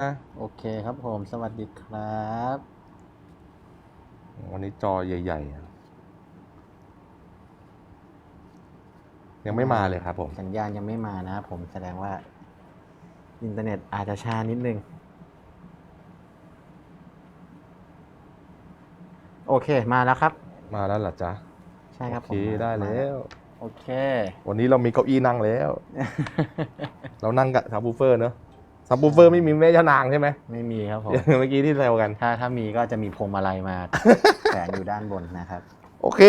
อะโอเคครับผม สวัสดีครับ วันนี้จอใหญ่ๆอะยังไม่มาเลยครับผม สัญญาณยังไม่มานะครับผมแสดงว่า อินเทอร์เน็ตอาจจะช้านิดนึง โอเคมาแล้วครับ มาแล้วเหรอจ๊ะใช่ครับโอผเคมมาได้แล้ว โอเค วันนี้เรามีเก้าอี้นั่งแล้ว เรานั่งกับซับวูเฟอร์เนอะ ซับวูเฟอร์ไม่มีแม่ยานางใช่ไหมไม่มีครับผม เมื่อกี้ที่แซวกัน ถ้าถ้ามีก็จะมีพวงมาลัยมา แขวนอยู่ด้านบนนะครับ โอเค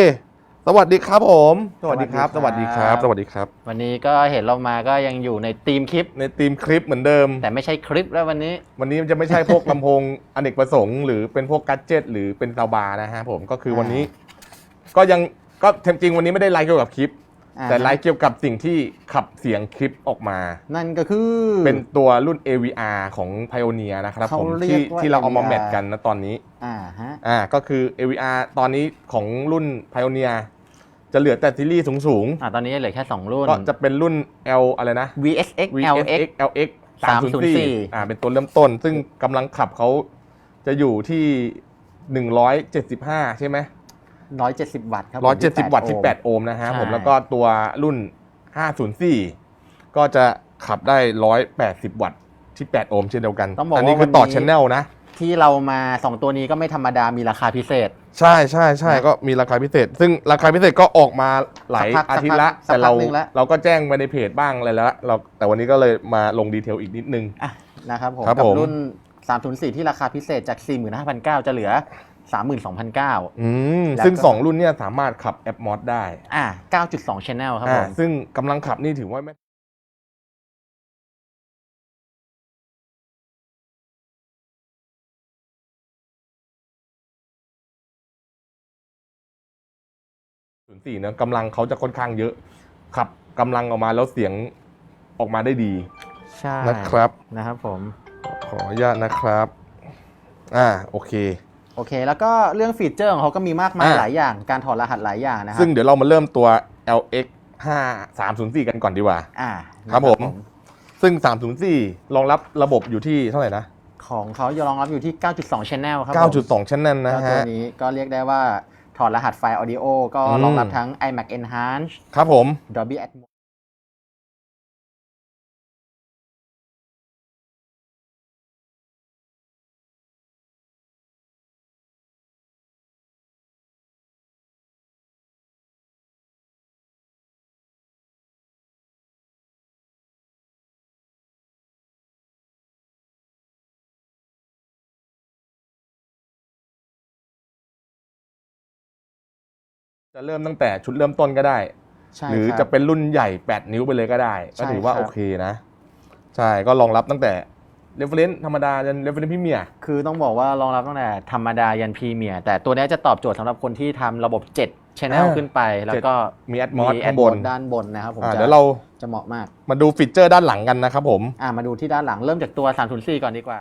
สวัสดีครับผม สวัสดีครับสสวัวัสสดีดีคครัรับบสวัสดีครับ วันนี้ก็เห็นเรามาก็ยังอยู่ในธีมคลิป ในทีมคลิปเหมือนเดิม แต่ไม่ใช่คลิปแล้ววันนี้ วันนี้มันจะไม่ใช่พวกลำโพงอเนกประสงค์หรือเป็นพวกกัจเจตหรือเป็นซาวบาร์นะฮะผม ก็คือวันนี้ ก็ยังก็จริงๆวันนี้ไม่ได้ไลฟ์เกี่ยวกับคลิปอ่า แต่ไลฟ์เกี่ยวกับสิ่งที่ขับเสียงคลิปออกมา นั่นก็คือเป็นตัวรุ่น AVR ของ Pioneer นะครับเขาผมเรียที่กว่าที่เราเอามา AVR แมทกันนะตอนนี้อ่าฮะอ่าก็คือ AVR ตอนนี้ของรุ่น Pioneer จะเหลือแต่ซีรีส์สูงอ่าตอนนี้เหลือแค่ 2 รุ่นๆก็จะเป็นรุ่น L อะไรนะ VSX LX VSX LX 304 304อ่าเป็นตัวเริ่มต้น ซึ่งกำลังขับเขาจะอยู่ที่ 175 ใช่ไหม 170 วัตต์ครับ170 วัตต์ที่8โอห์มนะฮะใช่ผมแล้วก็ตัวรุ่น 504 ก็จะขับได้ 180 วัตต์ที่8โอห์มเช่นเดียวกันต้องบอกอัว่านี้คือต่อวันนี้ชแนลนะ ที่เรามา 2 ตัวนี้ก็ไม่ธรรมดามีราคาพิเศษ ใช่ใช่ใช่นะก็มีราคาพิเศษ ซึ่งราคาพิเศษก็ออกมาหลายสักพักอาทิตย์ละสักพักแต่เราสักพักหนึ่งละเราก็แจ้งไปในเพจบ้างอะไรแล้วเราแต่วันนี้ก็เลยมาลงดีเทลอีกนิดนึงอะนะครับผมครับกัผมรุ่น304 ที่ราคาพิเศษจาก 45,900 จะเหลือ 32,900อืมแล้วก็ซึ่ง 2 รุ่นเนี่ยสามารถขับแอปมอดได้ อ่า9.2 Channel ครับผอ่ามซึ่งกำลังขับนี่ถือว่าไม่ศูนย์สี่นะกำลังเขาจะค่อนข้างเยอะ ขับกำลังออกมาแล้วเสียงออกมาได้ดีใช่นะครับ นะครับผม ขออนุญาตนะครับ อ่า โอเค โอเค แล้วก็เรื่องฟีเจอร์ของเขาก็มีมากมายอะ หลายอย่าง การถอดรหัสหลายอย่างนะครัซึ่งเดี๋ยวเรามาเริ่มตัว LX 5 304 กันก่อนดีกว่า อ่าครับนะผม ซึ่ง 304 รองรับระบบอยู่ที่เท่าไหร่นะ ของเขาจะรองรับอยู่ที่ 9.2 Channel ครับผม9.2 Channel นะแล้วตัวฮะ นี้ก็เรียกได้ว่าถอดรหัสไฟล์ audio ก็อืมรองรับทั้ง iMac Enhance ครับผม Dolby Atmos จะเริ่มตั้งแต่ชุดเริ่มต้นก็ได้ ใช่หรือครับจะเป็นรุ่นใหญ่ 8 นิ้วไปเลยก็ได้ ใช่ก็ถือว่าครับ โอเคนะ ใช่ก็รองรับตั้งแต่ reference ธรรมดาจน reference premier คือต้องบอกว่ารองรับตั้งแต่ธรรมดายันพรีเมียร์แต่ตัวนี้จะตอบโจทย์สำหรับคนที่ทำระบบ7 Channel อ่าขึ้นไป แล้วก็มี Atmos มีข้างบน Atmos ด้านบนนะครับผมอ่าจะเดี๋ยวเราจะเหมาะมาก มาดูฟีเจอร์ด้านหลังกันนะครับผม อ่ามาดูที่ด้านหลังเริ่มจากตัว 304 ก่อนดีกว่า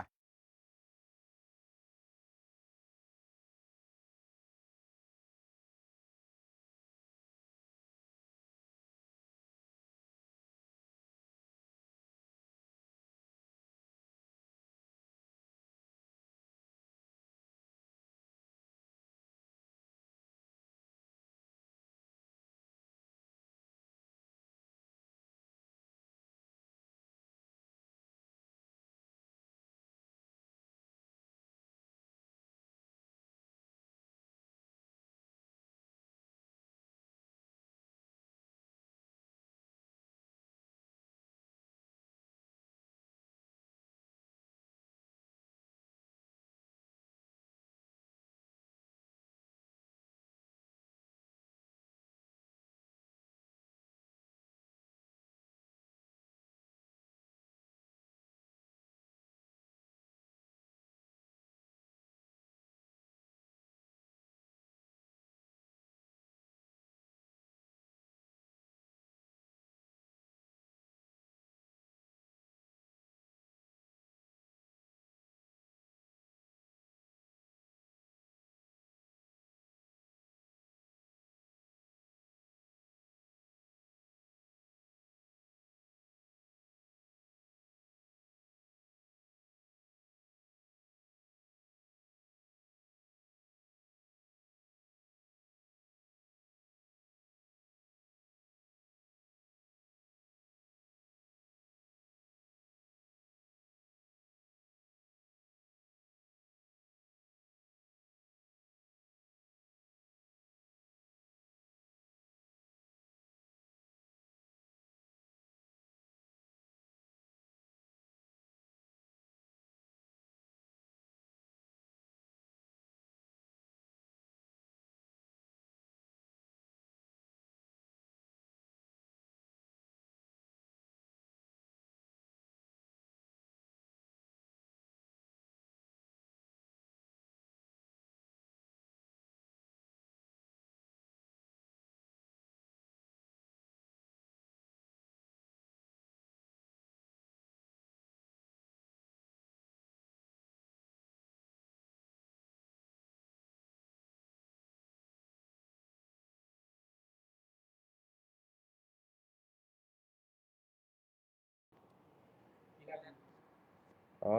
อ๋อ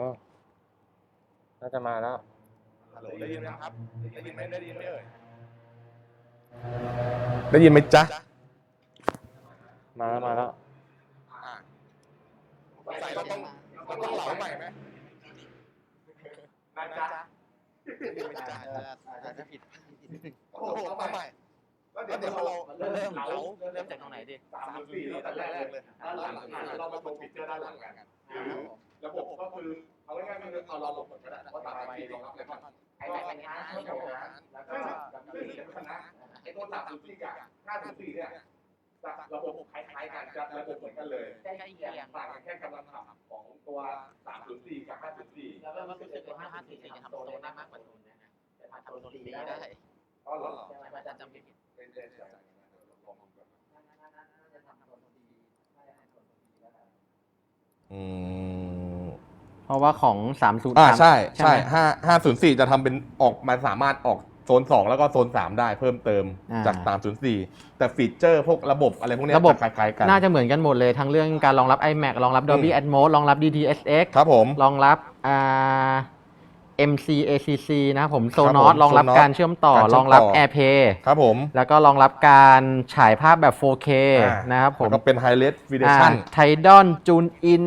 น่าจะมาแล้ว ฮัลโหลได้ยินไหมครับ ได้ยินไหมได้ยินไหมเอ่ย ได้ยินไหมจ๊ะ มาแล้วมาแล้ว อ่าใส่เราต้องเราต้องเหลาใหม่ไหมนะจ๊ะได้ยินไหมจ๊ะอาจจะผิดโอ้โหเอาใหม่แล้วเดี๋ยวเราเริ่มเริ่มเริ่มจากตรงไหนดีสามถึงสี่ตั้งแต่แรกเลยด้านหลังอะเรามาโชว์ฟีเจอร์ด้านหลังกัน คือระบบก็คือเอาง่ายๆคือเอาเราลงหมดก็ได้เพราะตามไอพีรองรับแล้วก็ไอ้แม่เป็นงานซึ่งซึ่งซึ่งสำคัญนะไอ้ตัวสามถึงสี่กับห้าถึงสี่เนี่ยระบบคล้ายๆกันจะระบบเหมือนกันเลยใกล้เคียงต่างกันแค่กำลังขับของตัวสามถึงสี่กับห้าถึงสี่แล้วก็รู้สึกว่าห้าสี่สี่จะทำโซนได้มากกว่าโซนนะจะทำโซนดีได้อ๋อเหรอใช่ไหมมันจะจำไม่ผิด เป็นเรื่องใหญ่ลองดูก่อน อืมเพราะว่าของสามศูนย์อ่าใช่ใช่ใช่ไหมห้าห้าศูนย์สี่จะทำเป็นออกมาสามารถออกโซนสองแล้วก็โซนสามได้เพิ่มเติมอ่าจากสามศูนย์สี่แต่ฟีเจอร์พวกระบบอะไรพวกเนี้ยระบบ จคล้ายๆกัน น่าจะเหมือนกันหมดเลย ทั้งเรื่องการรองรับ iMac รองรับ Dolby อืม Atmos รองรับ DTS:X ครับผม รองรับอ่า MC ACC นะครับผมครับผม Sonos รองรับ Sonos การเชื่อมต่อการเชื่รออมงต่อรับ AirPlay ครับผมแล้วก็รองรับการฉายภาพแบบ 4K อ่านะครับผมแล้วก็เป็นไฮเลสวิดีชั่นไทดอนจูนอิน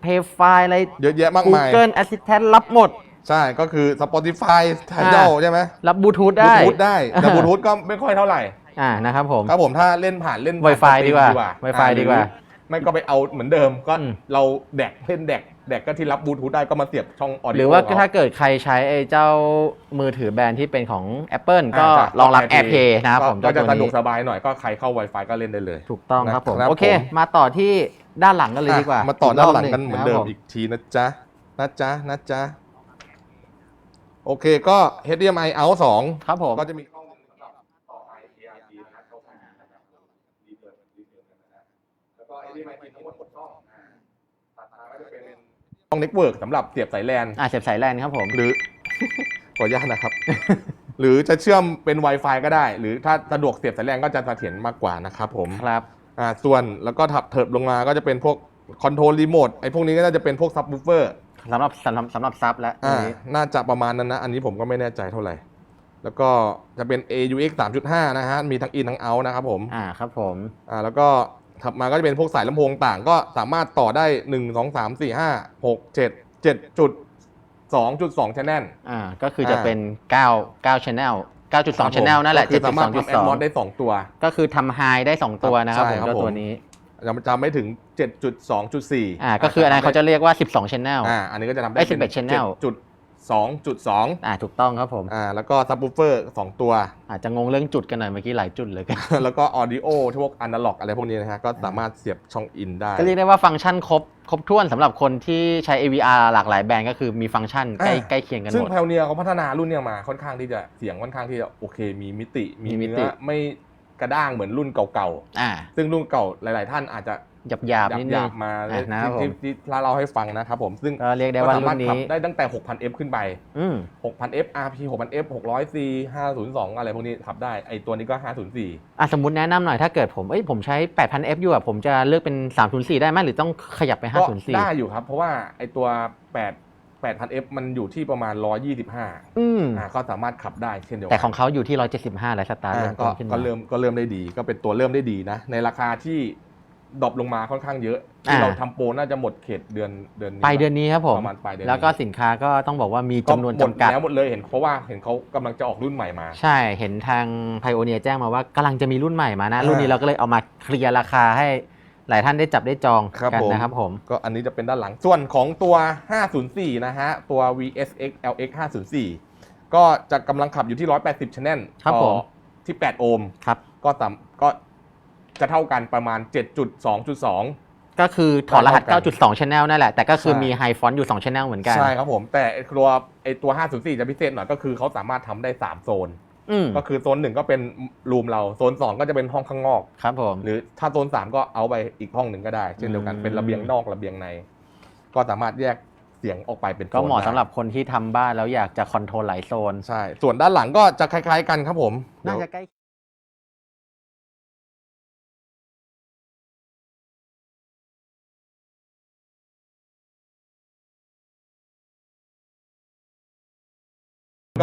เพย์ไฟอะไร เยอะแยะมากมาย Google Assistant รับหมด ใช่ก็คือ Spotify Tidal ใช่ไหมรับบลูทูธบได้ลูทูธได้ แต่บลูทูธก็ไม่ค่อยเท่าไหร่ อ่านะครับผม ครับผมถ้าเล่นผ่านเล่นผ่าน Wi-Fi สตรีมดีกว่า Wi-Fi อ่ดีกว่าหรือไม่ก็ไปเอาเหมือนเดิมก็อืม เราแดกเล่นแดก แดกก็ที่รับบลูทูธได้ก็มาเสียบช่องออดิโอหรือว่าถ้าเกิดใครใช้ไอ้เจ้ามือถือแบรนด์ที่เป็นของ Apple ก็อ่าจะรองรับ AirPlay AirPlay นะครับผมก็จะเจ้าสะดตัววกนี้สบายหน่อยก็ใครเข้า Wi-Fi ก็เล่นได้เลย ถูกต้องครับผม นะครับโอเค ผม มาต่อที่ด้านหลังกันเลยดีกว่าอะมาต่อด้านหลังกันรบเหมือนเดิมะครับผอีกทีนะจ๊ะนะจ๊ะนะจ๊ะโอเคก็ HDMI out 2 ครับผม ก็จะมีช่องหนึ่งสำหรับต่อ IPRT นะครับเข้าทางนะครับรีเทิร์นรีเทิร์นนะแล้วก็ HDMI ทั้งหมดหกช่องอ่าตัดมาก็จะเป็น ช่องเน็ตเวิร์กสำหรับเสียบสายแลนอ่าเสียบสายแลนครับผมหรือ ขออนุญาตนะครับ หรือจะเชื่อมเป็น Wi-Fi ก็ได้ หรือถ้าสะดวกเสียบสายแลนก็จะเสถียรมากกว่านะครับผมครับอ่าส่วนแล้วก็ถับเถิบลงมาก็จะเป็นพวกคอนโทรลรีโมทไอ้พวกนี้ก็น่าจะเป็นพวกซับ w ูเฟอร์สำหรับสำหรับสำหรับซับและอ่าอันนี้น่าจะประมาณนั้นนะ อันนี้ผมก็ไม่แน่ใจเท่าไหร่ แล้วก็จะเป็น AUX 3.5 นะฮะมีทั้ง in ทั้ง out นะครับผม อ่าครับผม อ่าแล้วก็ ถัดมาก็จะเป็นพวกสายลำโพงต่างก็สามารถต่อได้ 1 2 3 4 5 6 7 7จุด2.2 channel อ่าก็คือจะอ่าเป็น 9 9 channel 9.2 channel นั่นแหละก็คือสามารถทำแอดมอดได้7.2.2 2ตัว ก็คือทำไฮได้ 2 ตัวนะครับใช่ผมครับเจ้าผมตัวนี้ยังจำไม่ถึง 7.2.4อ่าก็คืออันนั้นเขาจะเรียกว่า 12 channel อ่าอันนี้ก็จะทำได้ไอ้เป็น11 channel 7.2.2อ่าถูกต้องครับผม อ่าแล้วก็ซับ w ูเฟอร์2ตัว อาจจะงงเรื่องจุดกันหน่อยเมื่อกี้หลายจุดเลยกัน แล้วก็ออดิโอพวกอนาล็อกอะไรพวกนี้นะฮะก็สามารถเสียบช่องอินได้ ก็เรียกได้ว่าฟังก์ชันครบครบถ้วนสำหรับคนที่ใช้ AVR หลากหลายแบรนด์ก็คือมีฟังก์ชันใกล้อ่า ใกล้เคียงกันซึ่หงมดแพลเนียเขาพัฒนารุ่นเนี้ยมาค่อนข้างที่จะเสียงค่อนข้างที่จะโอเค มีมิติมีมีมิติ เนื้อไม่กระด้างเหมือนรุ่นเก่าอ่า ๆ ซึ่งรุ่นเก่าหลาย ๆ ท่านอาจจะ หยาบหยาบๆนิดหนึยางบๆมาอะนะครับผม ที่ที่ที่เราเล่าให้ฟังนะครับผมซึ่งก็เรียกได้ว่าสารุ่มารถนขับนี้ได้ตั้งแต่ 6,000F ขึ้นไป อืม 6,000F RP 6,000F 600C 502 อะไรพวกนี้ขับได้ไอตัวนี้ก็ 504 อะสมมติแนะนำหน่อยถ้าเกิดผมเอ้ยผมใช้ 8,000F อยู่อะผมจะเลือกเป็น 304 ได้ไหมหรือต้องขยับไป ก็504ได้อยู่ครับ เพราะว่าไอตัว8 8,000F มันอยู่ที่ประมาณ 125อืม อ่าก็สามารถขับได้เช่นเดียวกัแต่ของเขาอยู่ที่ 175 แล้วสตาร์ทอ่าเริ่มก็ต้นขึ้นก็มาเริ่มก็เริ่มได้ดี ก็เป็นตัวเริ่มได้ดีนะ ในราคาที่ ดรอปลงมาค่อนข้างเยอะที่อ่า เราทำโปรน่าจะหมดเขตเดือนเดือนนี้ปลายเดือนนี้ครับผม ประมาณปลายเดือนนี้แล้วก็สินค้าก็ต้องบอกว่ามีก็จำนวนหมดจำกัดแล้วหมดเลยเห็นเพราะว่าเห็นเขากำลังจะออกรุ่นใหม่มา ใช่เห็นทางไพโอเนียแจ้งมาว่ากำลังจะมีรุ่นใหม่มานะ อ่ารุ่นนี้เราก็เลยเอามาเคลียร์ราคาให้หลายท่านได้จับได้จองครับกันผม นะครับผม ก็อันนี้จะเป็นด้านหลังส่วนของตัว 504 นะฮะ ตัว VSX LX 504 ก็จะกำลังขับอยู่ที่ 180 channel ครับต่อผม ที่ 8 โอห์มครับ ก็ตามก็ จะเท่ากันประมาณ 7.2.2 ก็คือถอดรหัสเท่ากัน9.2 channel นั่นแหละ แต่ก็คือใช่ มีไฮฟอนต์อยู่ 2 channel เหมือนกัน ใช่ครับผม แต่ไอ้ตัวไอตัว 504 จะพิเศษหน่อยก็คือเขาสามารถทำได้ 3 โซน อืมก็คือโซนหนึ่งก็เป็นรูมเราโซน 2 ก็จะเป็นห้องข้างนอก ครับผม หรือถ้าโซน 3 ก็เอาไปอีกห้องหนึ่งก็ได้ เช่นเดียวกันอืม เป็นระเบียงนอกระเบียงใน ก็สามารถแยกเสียงออกไปเป็นโซนก็เหมาะได้สำหรับคนที่ทำบ้านแล้วอยากจะคอนโทรลหลายโซน ใช่ ส่วนด้านหลังก็จะคล้าย ๆ กันครับผม น่าจะใกล้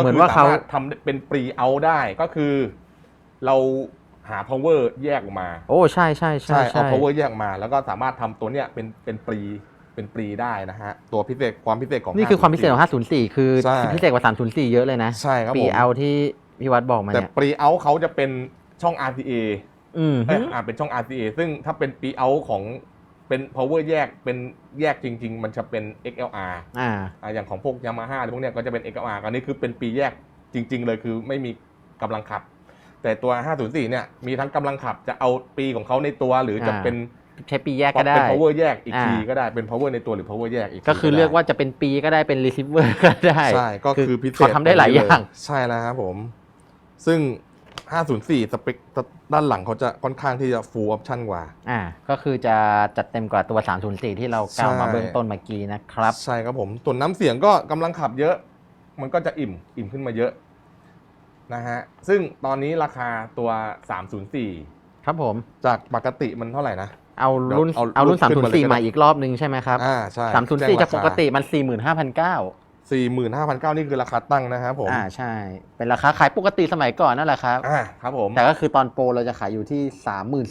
เหมือนว่าเขาก็คือสมรถทำเป็นปรีเอาได้ก็คือ เราหา power แยกออกมา โอ้ใช่ใช่ใช่เอาใช่ power แยกออกมา แล้วก็สามารถทำตัวเนี้ยเป็นเป็นปรีเป็นปรีได้นะฮะ ตัวพิเศษความพิเศษของนี่คือความพิเศษของ 504 คือใช่พิเศษกว่า 304 เยอะเลยนะใช่ครับปีผมเอาที่พี่วัดบอกมาแต่เนี่ยปรีเอาเขาจะเป็นช่อง RCA อืมเอยอ่าเป็นช่อง RCA ซึ่งถ้าเป็นปรีเอาของ เป็น power แยกเป็นแยกจริง ๆ มันจะเป็น XLR อ่า อ่าอย่างของพวกยามาฮ่าหรือพวกเนี้ยก็จะเป็น XLR อันนี้คือเป็นปีแยกจริง ๆ เลยคือไม่มีกำลังขับ แต่ตัว 504 เนี่ยมีทั้งกำลังขับจะเอาปีของเขาในตัวหรือจะอ่า เป็นใช้ปีแยกก็ได้ เป็น power แยกอีกอ่า ทีก็ได้เป็น power ในตัวหรือ power แยกอีกทีก็คือได้เลือกว่าจะเป็นปีก็ได้เป็น receiver ก็ได้ ใช่ก็คือพิเศษเขาทำได้หลายอย่าง ใช่แล้วครับผม ซึ่ง 504 สเปคด้านหลังเขาจะค่อนข้างที่จะ full option กว่า อ่า ก็คือจะจัดเต็มกว่าตัว 304 ที่เรากล่าวมาใช่เบื้องต้นเมื่อกี้นะครับ ใช่ครับผม ส่วนน้ำเสียงก็กำลังขับเยอะ มันก็จะอิ่ม อิ่มขึ้นมาเยอะนะฮะ ซึ่งตอนนี้ราคาตัว 304 ครับผม จากปกติมันเท่าไหร่นะ เอารุ่นเดี๋ยวเอาเอารุ่นรุ่นขึ้นมาเลยก็304ได้มาอีกรอบนึงใช่ไหมครับ อ่า ใช่ 304จากปกติมัน 45,900 สี่หมื่นห้าพันเก้านี่คือราคาตั้งนะครับผมอ่าใช่ เป็นราคาขายปกติสมัยก่อนนั่นแหละครับ อ่าครับผม แต่ก็คือตอนโปรเราจะขายอยู่ที่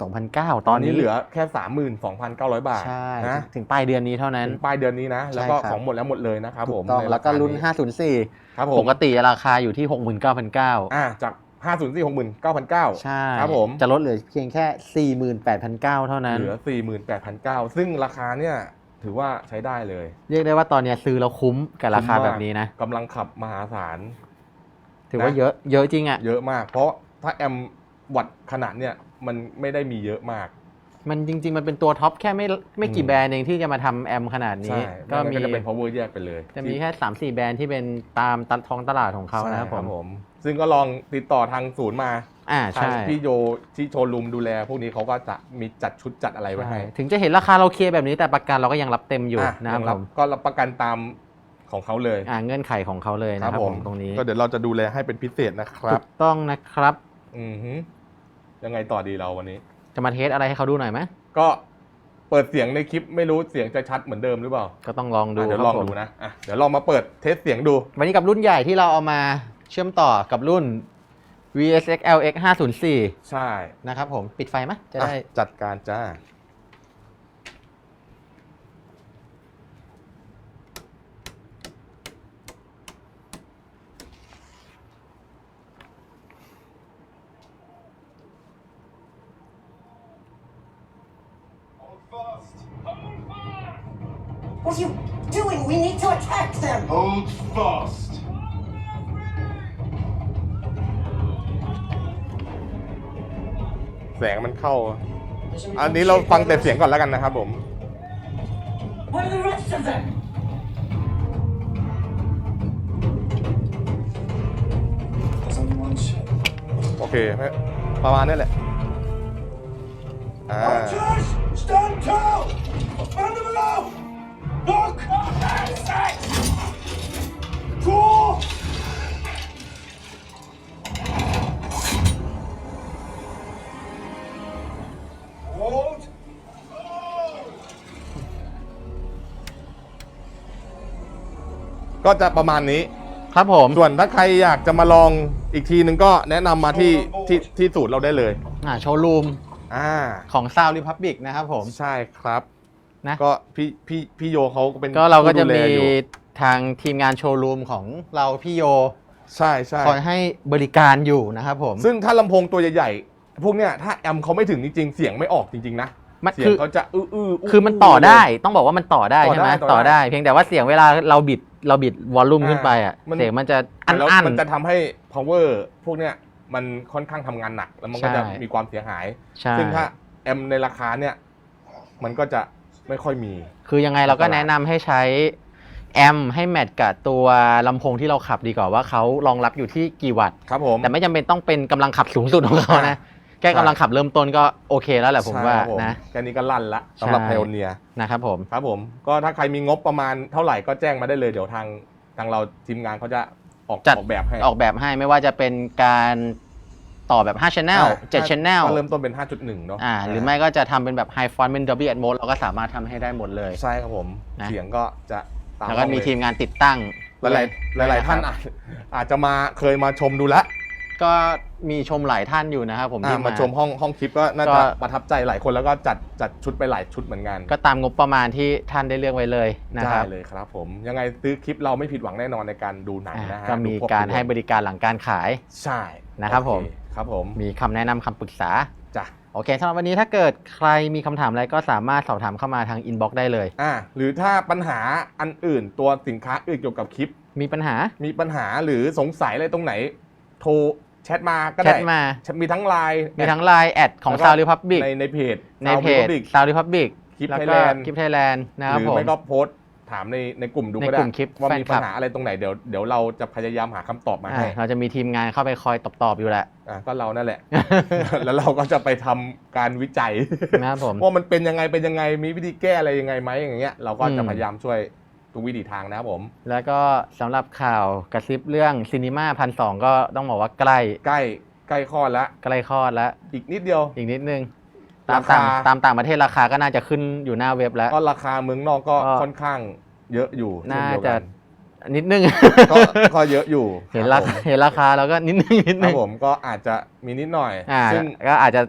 32,900 ตอนนี้เหลือแค่สามหมื่นสองพันเก้าร้อยบาทใช่นะถึงปลายเดือนนี้เท่านั้น ถึงปลายเดือนนี้นะใช่แล้วก็ครับของหมดแล้วหมดเลยนะครับผมถูกต้องในแล้วก็าคารุ่นครับผ504มปกติราคาอยู่ที่ 69,900อ่าจากห้าศูนย์สี่หกหมื่นเก้าพันเก้าใช่ครับผม จะลดเหลือเพียงแค่48,900เท่านั้น เหลือสี่หมื่นแปดพันเก้าซึ่งราคาเนี่ย ถือว่าใช้ได้เลยเรียกได้ว่าตอนเนี้ยซื้อแล้วคุ้มกับราคาคุ้มมากแบบนี้นะ กำลังขับมหาศาล ถือว่านะ เยอะเยอะจริงอะ เยอะมาก เพราะถ้าแอมวัดขนาดเนี่ยมันไม่ได้มีเยอะมาก มันจริง ๆ มันเป็นตัวท็อปแค่ไม่ไม่กี่อืม แบรนด์เองที่จะมาทำแอมขนาดนี้ ใช่ก็ก็มีจะเป็น power แยกไปเลยจะมีแค่ 3 4 แบรนด์ที่เป็นตามตัดท้องตลาดของเขาใช่นะครับผมผม ซึ่งก็ลองติดต่อทางศูนย์มา อ่าทางใช่พี่โยที่โชว์รูมดูแล พวกนี้เขาก็จะมีจัดชุดจัดอะไรไว้ใช่ให้ ถึงจะเห็นราคาเราเคลียร์แบบนี้แต่ประกันเราก็ยังรับเต็มอยู่อะนะครับยังผรับมก็รับประกันตามของเขาเลยอ่าเงื่อนไขของเขาเลยนะครับผมตรงนี้ ก็เดี๋ยวเราจะดูแลให้เป็นพิเศษนะครัถูบกต้องนะครับ อือฮึยังไงต่อดีเราวันนี้ จะมาเทสอะไรให้เขาดูหน่อยไหมก็เปิดเสียงในคลิปไม่รู้เสียงจะชัดเหมือนเดิมหรือเปล่า ก็ต้องลองดูอะเดี๋ยวคลรัอบงผมดูนะอะเดี๋ยวลองมาเปิดเทสเสียงดู วันนี้กับรุ่นใหญ่ที่เราเอามาเชื่อมต่อกับรุ่น VSXL X 504 ใช่นะครับผมปิดไฟไหมจะได้ อะจัดการจ้า What are you doing? We need to attack them! Hold fast. งมันเข้า อันนี้เราฟังแต่เสียงก่อนแล้วกันนะครับผม Where are the rest of them? There's only one ship. โอเค ประมาณนี้แหละ อ่า Archers, stand tall! Man them below! Look! ก็จะประมาณนี้ ครับผมส่วนถ้าใครอยากจะมาลองอีกทีนึงก็แนะนำมาที่ที่ที่สูตรเราได้เลย อ่าโชว์รูมอ่า ของ Sound Republic นะครับผม ใช่ครับนะ ก็พี่พี่พี่โยเขาก็เป็นก็เราก็จะผู้ดูแลมีอยู่ทางทีมงานโชว์รูมของเราพี่โยใช่ใช่คอยให้บริการอยู่นะครับผม ซึ่งถ้าลำโพงตัวใหญ่ๆ พวกเนี้ยถ้าแอมเขาไม่ถึงจริงๆ เสียงไม่ออกจริงๆนะมันเสียงคือ เขาจะอื้ออื้ออื้คือมันต่อได้ต้องบอกว่ามันต่อได้ต่อใช่ไหมได้ต่ต่ออได้ได้เพียงแต่ว่าเสียงเวลาเราบิด เราบิดวอลลุ่มอ่าขึ้นไปอะมัน เสียงมันจะอันแล้วอัน มันจะทำให้ power พวกเนี้ยมันค่อนข้างทำงานหนัก แล้วมันก็ใช่ จะมีความเสียหาย ใช่ซึ่งถ้าแอมในราคาเนี้ยมันก็จะไม่ค่อยมี คือยังไงเราก็ตลาดแนะนำให้ใช้แอมป์ให้แมทกับตัวลำโพงที่เราขับดีกว่าว่าเขารองรับอยู่ที่กี่วัตต์ ครับผม แต่ไม่จำเป็นต้องเป็นกำลังขับสูงสุดของเขานะ แค่กำลังขับเริ่มต้นก็โอเคแล้วแหละผมว่าใช่ครับนะ แค่นี้ก็ลั่นละสำหรับใช่ ไพโอเนียนะครับผม ครับผมก็ถ้าใครมีงบประมาณเท่าไหร่ก็แจ้งมาได้เลยเดี๋ยวทางทางเราทีมงานเขาจะออกจัด ออกแบบให้ออกแบบให้ไม่ว่าจะเป็นการต่อแบบ 5 channel อ่า7 channel ก็เริ่มต้นเป็น 5.1 เนาะอ่าหรือไม่ก็จะทำเป็นแบบ high font เป็น Dolby Atmos เราก็สามารถทำให้ได้หมดเลย ใช่ครับผมนะ เสียงก็จะตามแล้วก็มีห้องเยทีมงานติดตั้งหลายๆหลายๆท่านอาจอาจจะมาเคยมาชมดูแล้ว ก็มีชมหลายท่านอยู่นะครับผมอ่าที่มาชมห้องห้องคลิปก็น่าก็จะประทับใจหลายคนแล้วก็จัดจัดชุดไปหลายชุดเหมือนกันก็ตามงบประมาณที่ท่านได้เลือกไว้เลยนะครับได้เลยครับผมยังไงซื้อคลิปเราไม่ผิดหวังแน่นอนในการดูหนังอ่านะฮะก็มีดูควบการคู่ให้บริการหลังการขาย ใช่นะครับผม โอเครับผมมีคำแนะนำคำปรึกษา จ้ะ โอเคสำหรับวันนี้ถ้าเกิดใครมีคำถามอะไรก็สามารถสอบถามเข้ามาทางอินบ็อกซ์ได้เลย อ่าหรือถ้าปัญหาอันอื่นตัวสินค้าอื่นเกี่ยวกับคลิป มีปัญหา มีปัญหาหรือสงสัยอะไรตรงไหน โทร แชทมาก็แชได้ทมา มีทั้งไลน์มีทั้งไลน์แอดของแล้วก็ซาวริพับบิกในในเพจ ในเพจ Sound Republic ซาวริพับบิกคลิปแล้วไทยก็แลนด์คลิปไทยแลนด์นะคหรับรือผม ไม่ก็โพสต์ถามในในกลุ่มดูในก็ได้กลุ่มคลิปว่ามีแฟนคลัปับญหาอะไรตรงไหนเดี๋ยวเดี๋ยวเราจะพยายามหาคำตอบมาอ่าให้เราจะมีทีมงานเข้าไปคอยตอบๆอยู่แหละ อะก็เรานั่นแหละ แล้วเราก็จะไปทำการวิจัย นะครับผม ว่ามันเป็นยังไงเป็นยังไงมีวิธีแก้อะไรยังไงไหมอย่างเงี้ยเราก็อืจะมพยายามช่วย ทุกวิธีทางนะครับผม แล้วก็สำหรับข่าวกระซิบเรื่องซีนีมาพันสองก็ต้องบอกว่าใกล้ใกล้ใกล้คลอดแล้วใกล้คลอดแล้ว อีกนิดเดียว อีกนิดนึง ตามราคาต่างตามต่างประเทศราคาก็น่าจะขึ้นอยู่หน้าเว็บแล้ว ก็ราคาเมืองนอกก็ก็ ค่อนข้างเยอะอยู่น่าเช่เดียวจะกันนิดนึง ก็ก็เยอะอยู่เห็นคราบผมคาเห็นราคาแล้วก็นิดนึงนิดคนึรับงผมก็อาจจะมีนิดหน่อย อ่าซึ่งก็อาจจะ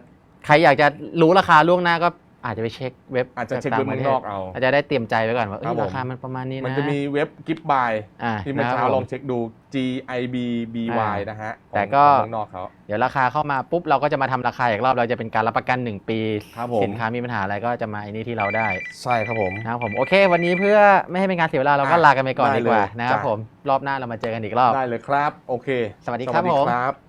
ใครอยากจะรู้ราคาล่วงหน้าก็ อาจจะไปเช็คเว็บอาจจะเช็คต่าเว็บเมืองนอกเอา อาจจะได้เตรียมใจไว้ก่อนว่าเอ้ครัยบผมราคามันประมาณนี้นะมันจะมีเว็บกิฟบายอ่าที่เมื่อนะครับเช้าผมลองเช็คดู G I B B Y นะฮะของแต่ก็ของเมืองนอกเขาเดี๋ยวราคาเข้ามาปุ๊บเราก็จะมาทำราคาอีกรอบเราจะเป็นการรับประกัน 1 ปีครับผมสินค้ามีปัญหาอะไรก็จะมาไอ้นี่ที่เราได้ ใช่ครับผมนะครับผมโอเค วันนี้เพื่อไม่ให้เป็นการเสียเวลาเราก็อะลากันไปก่อนได้ดีกว่าเลยนะครับจ้ะผมรอบหน้าเรามาเจอกันอีกรอบได้เลยครับ โอเค สวัสดีครับผมครับ